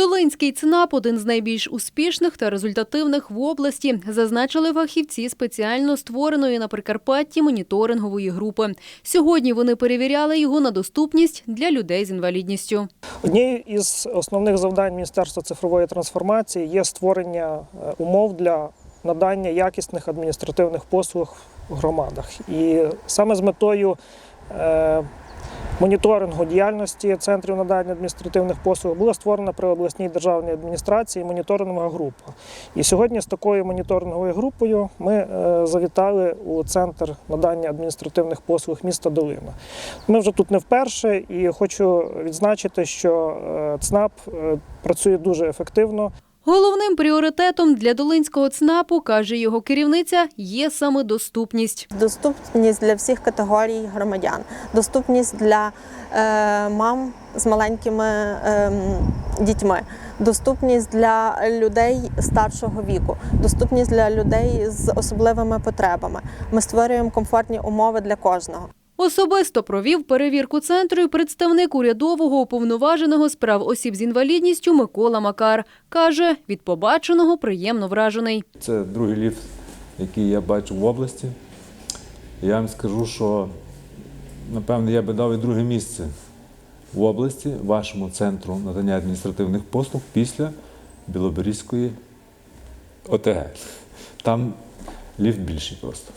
Долинський ЦНАП – один з найбільш успішних та результативних в області, зазначили фахівці спеціально створеної на Прикарпатті моніторингової групи. Сьогодні вони перевіряли його на доступність для людей з інвалідністю. Однією із основних завдань Міністерства цифрової трансформації є створення е, умов для надання якісних адміністративних послуг в громадах. І саме з метою е, моніторингу діяльності центрів надання адміністративних послуг була створена при обласній державній адміністрації моніторингова група. І сьогодні з такою моніторинговою групою ми е, завітали у центр надання адміністративних послуг міста Долина. Ми вже тут не вперше, і хочу відзначити, що е, ЦНАП е, працює дуже ефективно. Головним пріоритетом для Долинського ЦНАПу, каже його керівниця, є саме доступність. Доступність для всіх категорій громадян, доступність для е, мам з маленькими е, дітьми, доступність для людей старшого віку, доступність для людей з особливими потребами. Ми створюємо комфортні умови для кожного. Особисто провів перевірку центру і представник урядового уповноваженого з прав осіб з інвалідністю Микола Макар. Каже, від побаченого приємно вражений. Це другий ліфт, який я бачу в області. Я вам скажу, що напевно я би дав і друге місце в області, вашому центру надання адміністративних послуг після Білоберізької ОТГ. Там ліфт більший просто.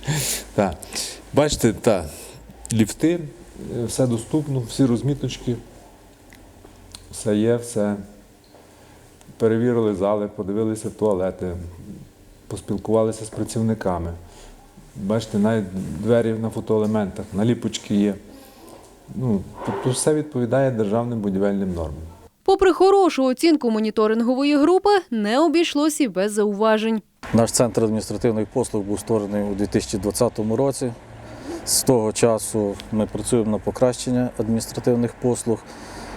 Так. Бачите, та, ліфти, е, все доступно, всі розміточки, все є, все. Перевірили зали, подивилися туалети, поспілкувалися з працівниками. Бачите, навіть двері на фотоелементах, наліпочки є. Ну, тобто все відповідає державним будівельним нормам. Попри хорошу оцінку моніторингової групи, не обійшлося й без зауважень. Наш центр адміністративних послуг був створений у 2020 році. З того часу ми працюємо на покращення адміністративних послуг.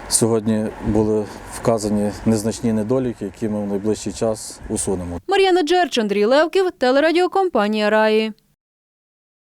Сьогодні були вказані незначні недоліки, які ми в найближчий час усунемо. Мар'яна Джерч, Андрій Левків, телерадіокомпанія Раї.